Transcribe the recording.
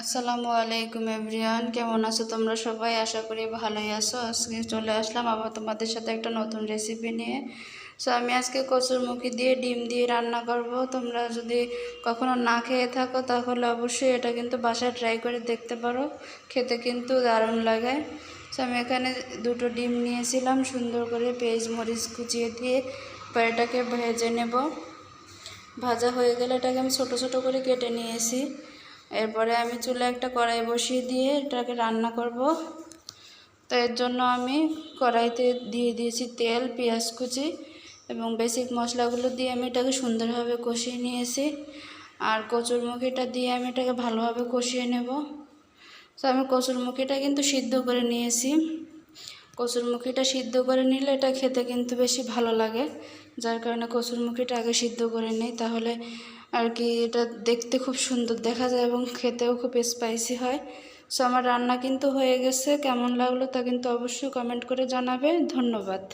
আসসালামু আলাইকুম এভরিওয়ান, কেমন আছো তোমরা সবাই? আশা করি ভালোই আছো। আজকে চলে আসলাম আবার তোমাদের সাথে একটা নতুন রেসিপি নিয়ে। সো আমি আজকে কচুরমুখী দিয়ে ডিম দিয়ে রান্না করব। তোমরা যদি কখনো না খেয়ে থাকো, তাহলে অবশ্যই এটা কিন্তু বাসায় ট্রাই করে দেখতে পারো। খেতে কিন্তু দারুণ লাগে। সো আমি এখানে দুটো ডিম নিয়েছিলাম, সুন্দর করে পেঁয়াজ, মরিচ কুচিয়ে দিয়ে এটাকে ভেজে নেব। ভাজা হয়ে গেলে এটাকে আমি ছোট ছোট করে কেটে নিয়েছি। এরপরে আমি চুলে একটা কড়াই বসিয়ে দিয়ে এটাকে রান্না করব। তো এর জন্য আমি কড়াইতে দিয়ে দিয়েছি তেল, পেঁয়াজ কুচি এবং বেসিক মশলাগুলো দিয়ে আমি এটাকে সুন্দরভাবে কষিয়ে নিয়েছি। আর কচুরমুখিটা দিয়ে আমি এটাকে ভালোভাবে কষিয়ে নেব। তো আমি কচুরমুখিটা কিন্তু সিদ্ধ করে নিয়েছি। কচুরমুখিটা সিদ্ধ করে নিলে এটা খেতে কিন্তু বেশি ভালো লাগে। যার কারণে কচুরমুখিটা আগে সিদ্ধ করে নিই, তাহলে আর কি এটা দেখতে খুব সুন্দর দেখা যায় এবং খেতেও খুব স্পাইসি হয়। সো আমার রান্না কিন্তু হয়ে গেছে, কেমন লাগল তা কিন্তু অবশ্যই কমেন্ট করে জানাবে। ধন্যবাদ।